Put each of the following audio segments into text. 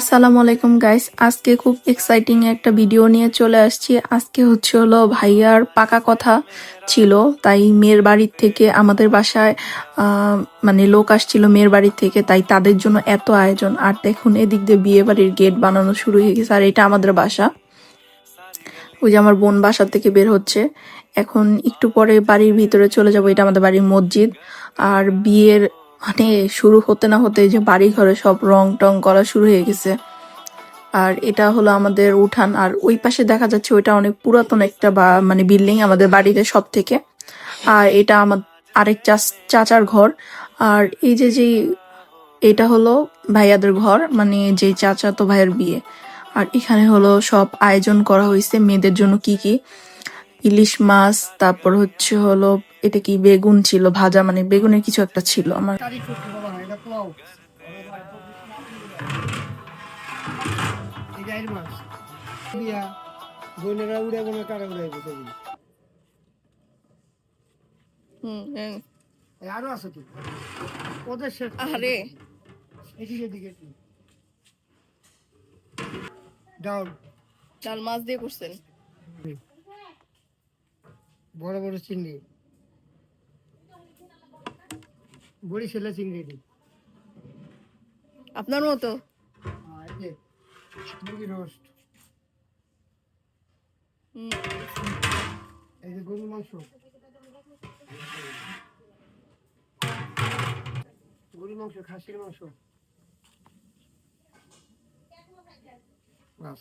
আসসালামু আলাইকুম গাইস আজকে খুব এক্সাইটিং একটা ভিডিও নিয়ে চলে আসছি। আজকে হচ্ছে হলো ভাইয়ার পাকা কথা ছিল, তাই মেয়ের বাড়ির থেকে আমাদের বাসায় মানে লোক আসছিল মেয়ের বাড়ির থেকে, তাই তাদের জন্য এত আয়োজন। আর দেখুন, এদিক দিয়ে বিয়ে বাড়ির গেট বানানো শুরু হয়ে গেছে, আর এটা আমাদের বাসা। ওই যে আমার বোন বাসা থেকে বের হচ্ছে। এখন একটু পরে বাড়ির ভিতরে চলে যাব, এটা আমাদের বাড়ির মসজিদ। আর বিয়ের মানে শুরু হতে না হতে যে বাড়ি ঘরে সব রং টং করা শুরু হয়ে গেছে। আর এটা হলো আমাদের উঠান, আর ওই পাশে দেখা যাচ্ছে ওইটা অনেক পুরাতন একটা বা মানে বিল্ডিং আমাদের বাড়িতে সব থেকে আর এটা আমার আরেক চাচ- চাচার ঘর। আর এই যে যে এটা হলো ভাইয়াদের ঘর মানে যে চাচা তো ভাইয়ের বিয়ে। আর এখানে হলো সব আয়োজন করা হয়েছে মেয়েদের জন্য কি কি? ইলিশ মাছ, তারপর হচ্ছে হলো এটা কি বেগুন ছিল ভাজা মানে বেগুনের কিছু একটা ছিল আমার। আরও আছে কি ওদের শেষ আরে। এদিকে এদিকে ডাউন চাল মাছ দিয়ে করছেন। বড় বড় চিংড়ি। বড়ি ছেলে চিংড়ি আপনার মতো? এই যে মুরগি রোস্ট এই যে গরুর মাংস। গরুর মাংস খাসির মাংস বাস।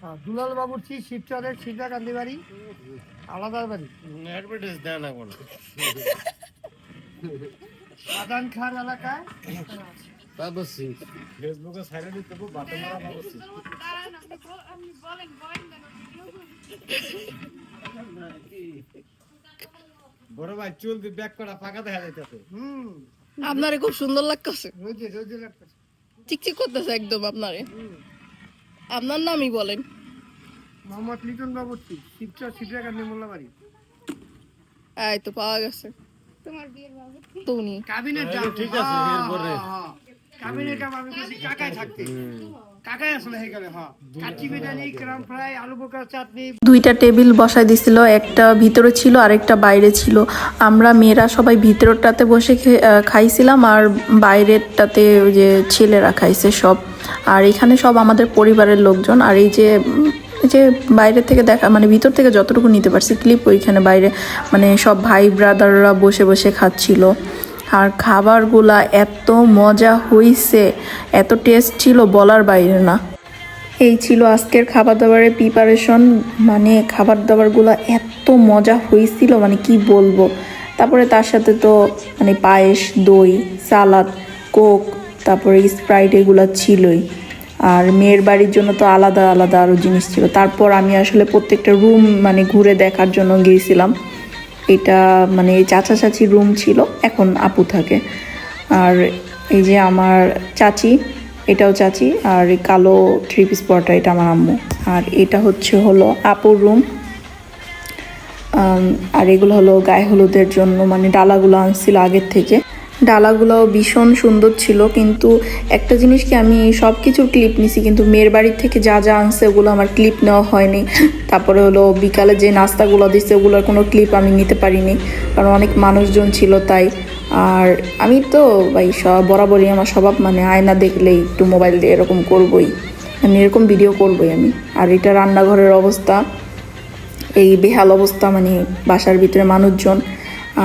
আর দুলাল বাবুর চি শিবচরের সিদ্ধাকান্দি বাড়ি আলাদা বাড়ি। অ্যাডভার্টাইজ দেয় না কোনো। আদান খান এলাকায়? বাবু সিং ফেসবুকে সাইডে দিতে বাটা মারা বাবু সিং বড় ভাই চুল দিয়ে ব্যাক করা ফাঁকা দেখা যাইতেছে। হুম। আপনারে খুব সুন্দর লাগতেছে। রোজে রোজে লাগতেছে। চিকচিক করতেছে একদম আপনারে। আপনার নামই বলেন। মোহাম্মদ লিটন বাবুর্চি শিবচর মোল্লাবাড়ি। এই তো পাওয়া গেছে। তো উনি কাবিনেট হ্যাঁ, ঠিক আছে, এরপরে। আমি থাকতে হয়ে হ্যাঁ। বিরিয়ানি ক্রাম ফ্রাই আলু বোকার চাটনি। দুইটা টেবিল বসাই দিছিল একটা ভিতরে ছিল আরেকটা বাইরে ছিল। আমরা মেয়েরা সবাই ভিতরটাতে বসে খাইছিলাম আর বাইরেরটাতে ওই যে ছেলেরা খাইছে সব। আর এখানে সব আমাদের পরিবারের লোকজন আর এই যে যে বাইরে থেকে দেখা মানে ভিতর থেকে যতটুকু নিতে পারছি ক্লিপ ওইখানে বাইরে মানে সব ভাই ব্রাদাররা বসে বসে খাচ্ছিল। আর খাবারগুলা এত মজা হইছে, এত টেস্ট ছিল বলার বাইরে না। এই ছিল আজকের খাবার দাবারের প্রিপারেশন মানে খাবার দাবারগুলো এত মজা হয়েছিল মানে কি বলব? তারপরে তার সাথে তো মানে পায়েস, দই, সালাদ, কোক, তারপরে স্প্রাইট এগুলো ছিলই। আর মেয়ের বাড়ির জন্য তো আলাদা আলাদা আরও জিনিস ছিল। তারপর আমি আসলে প্রত্যেকটা রুম মানে ঘুরে দেখার জন্য গিয়েছিলাম। এটা মানে চাচা চাচির রুম ছিল, এখন আপু থাকে। আর এই যে আমার চাচি, এটাও চাচি, আর এই কালো থ্রি পিস পরটা, এটা আমার আম্মু। আর এটা হচ্ছে হলো আপুর রুম আর এগুলো হলো গায়ে হলুদের জন্য মানে ডালাগুলো আনছিল আগের থেকে। ডালাগুলো ভীষণ সুন্দর ছিল, কিন্তু একটা জিনিস কি আমি সব কিছুর ক্লিপ নিছি, কিন্তু মেয়ের বাড়ির থেকে যা যা আনছে ওগুলো আমার ক্লিপ নেওয়া হয়নি। তারপরে হলো বিকালে যে নাস্তাগুলো দিচ্ছে ওগুলোর কোনো ক্লিপ আমি নিতে পারিনি, কারণ অনেক মানুষজন ছিল তাই। আর আমি তো ভাই সব বরাবরই আমার স্বভাব মানে আয়না দেখলেই একটু মোবাইল দিয়ে এরকম করবই। আমি এরকম ভিডিও করবই আমি। আর এটা রান্নাঘরের অবস্থা, এই বেহাল অবস্থা মানে বাসার ভিতরে মানুষজন।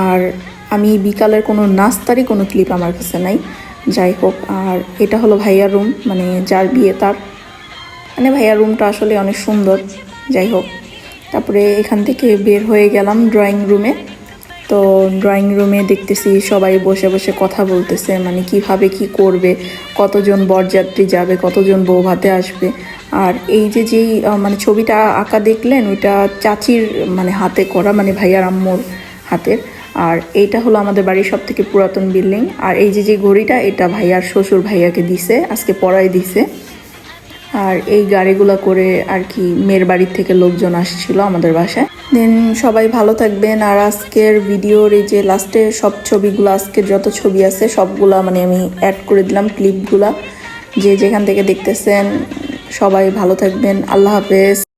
আর আমি বিকালের কোনো নাস্তারই কোনো ক্লিপ আমার কাছে নাই। যাই হোক, আর এটা হলো ভাইয়ার রুম মানে যার বিয়ে তার। মানে ভাইয়ার রুমটা আসলে অনেক সুন্দর, যাই হোক। তারপরে এখান থেকে বের হয়ে গেলাম ড্রয়িং রুমে তো ড্রয়িং রুমে দেখতেছি সবাই বসে বসে কথা বলতেছে মানে কীভাবে কি করবে, কতজন বরযাত্রী যাবে, কতজন বউ ভাতে আসবে। আর এই যে যেই মানে ছবিটা আঁকা দেখলেন, ওইটা চাচির মানে হাতে করা মানে ভাইয়ার আম্মুর হাতের। আর এইটা হলো আমাদের বাড়ির সব থেকে পুরাতন বিল্ডিং। আর এই যে যে ঘড়িটা, এটা ভাইয়ার শ্বশুর ভাইয়াকে দিছে, আজকে পড়াই দিছে। আর এই গাড়িগুলো করে আর কি মেয়ের বাড়ির থেকে লোকজন আসছিল আমাদের বাসায়। দেন সবাই ভালো থাকবেন। আর আজকের ভিডিওর এই যে লাস্টে সব ছবিগুলো, আজকের যত ছবি আছে, সবগুলা মানে আমি অ্যাড করে দিলাম ক্লিপগুলা যে যেখান থেকে দেখতেছেন, সবাই ভালো থাকবেন। আল্লাহ হাফেজ।